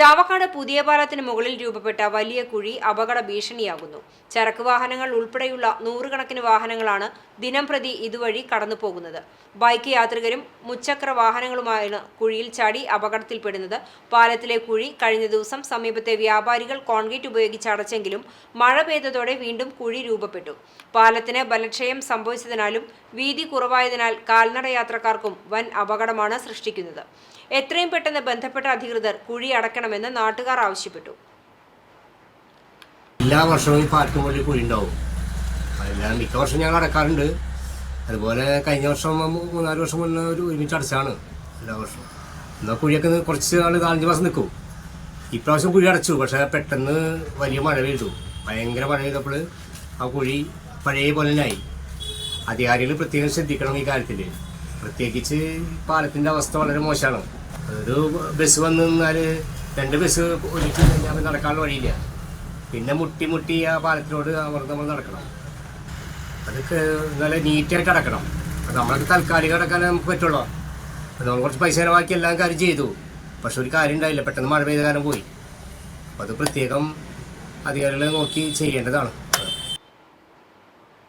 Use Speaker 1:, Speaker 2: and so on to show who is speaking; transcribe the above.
Speaker 1: ചാവക്കാട് പുതിയ പാലത്തിന് മുകളിൽ രൂപപ്പെട്ട വലിയ കുഴി അപകട ഭീഷണിയാകുന്നു. ചരക്ക് വാഹനങ്ങൾ ഉൾപ്പെടെയുള്ള നൂറുകണക്കിന് വാഹനങ്ങളാണ് ദിനം പ്രതി ഇതുവഴി കടന്നു പോകുന്നത് ബൈക്ക് യാത്രികരും മുച്ചക്ര വാഹനങ്ങളുമാണ് കുഴിയിൽ ചാടി അപകടത്തിൽപ്പെടുന്നത്. പാലത്തിലെ കുഴി കഴിഞ്ഞ ദിവസം സമീപത്തെ വ്യാപാരികൾ കോൺക്രീറ്റ് ഉപയോഗിച്ച് അടച്ചെങ്കിലും മഴ പെയ്തതോടെ വീണ്ടും കുഴി രൂപപ്പെട്ടു. പാലത്തിന് ബലക്ഷയം സംഭവിച്ചതിനാലും വീതി കുറവായതിനാൽ കാൽനട യാത്രക്കാർക്കും വൻ അപകടമാണ് സൃഷ്ടിക്കുന്നത്. എത്രയും പെട്ടെന്ന് ബന്ധപ്പെട്ട അധികൃതർ കുഴി അടക്കണമെന്ന് നാട്ടുകാർ ആവശ്യപ്പെട്ടു.
Speaker 2: എല്ലാ വർഷവും ഈ മുകളിൽ കുഴി ഉണ്ടാവും മിക്ക വർഷം ഞങ്ങൾ അടക്കാറുണ്ട് അതുപോലെ കഴിഞ്ഞ വർഷം മൂന്നാൽ വർഷം മുന്നേ ഒരു ഒരുമിച്ച് അടച്ചാണ് എല്ലാ വർഷവും. എന്നാൽ കുഴിയൊക്കെ കുറച്ച് നാൾ നാലഞ്ച് മാസം നിൽക്കും. ഇപ്രാവശ്യം കുഴി അടച്ചു പക്ഷേ പെട്ടെന്ന് വലിയ മഴ പെയ്തു. ഭയങ്കര മഴ പെയ്തപ്പോൾ ആ കുഴി പഴയ പോലെ തന്നെ ആയി. അധികാരികൾ പ്രത്യേകം ശ്രദ്ധിക്കണം ഈ കാര്യത്തിൽ പ്രത്യേകിച്ച് പാലത്തിന്റെ അവസ്ഥ വളരെ മോശമാണ്. ഒരു ബസ് വന്നു നിന്നാൽ രണ്ട് ബസ് ഒലിച്ച് കഴിഞ്ഞാൽ നടക്കാനുള്ള വഴിയില്ല. പിന്നെ മുട്ടി മുട്ടി ആ പാലത്തിനോട് അവർ നമ്മൾ നടക്കണം. അതൊക്കെ നല്ല നീറ്റായിട്ട് അടക്കണം അത് നമ്മളൊക്കെ താൽക്കാലികം അടക്കാൻ നമുക്ക് പറ്റുള്ളൂ. അപ്പോൾ നമ്മൾ കുറച്ച് പൈസ ചിലവാക്കി എല്ലാം കാര്യം ചെയ്തു. പക്ഷെ ഒരു കാര്യം ഉണ്ടായില്ല. പെട്ടെന്ന് മഴ പെയ്ത കാലം പോയി. അപ്പോൾ അത് പ്രത്യേകം അധികാരികളെ നോക്കി ചെയ്യേണ്ടതാണ്.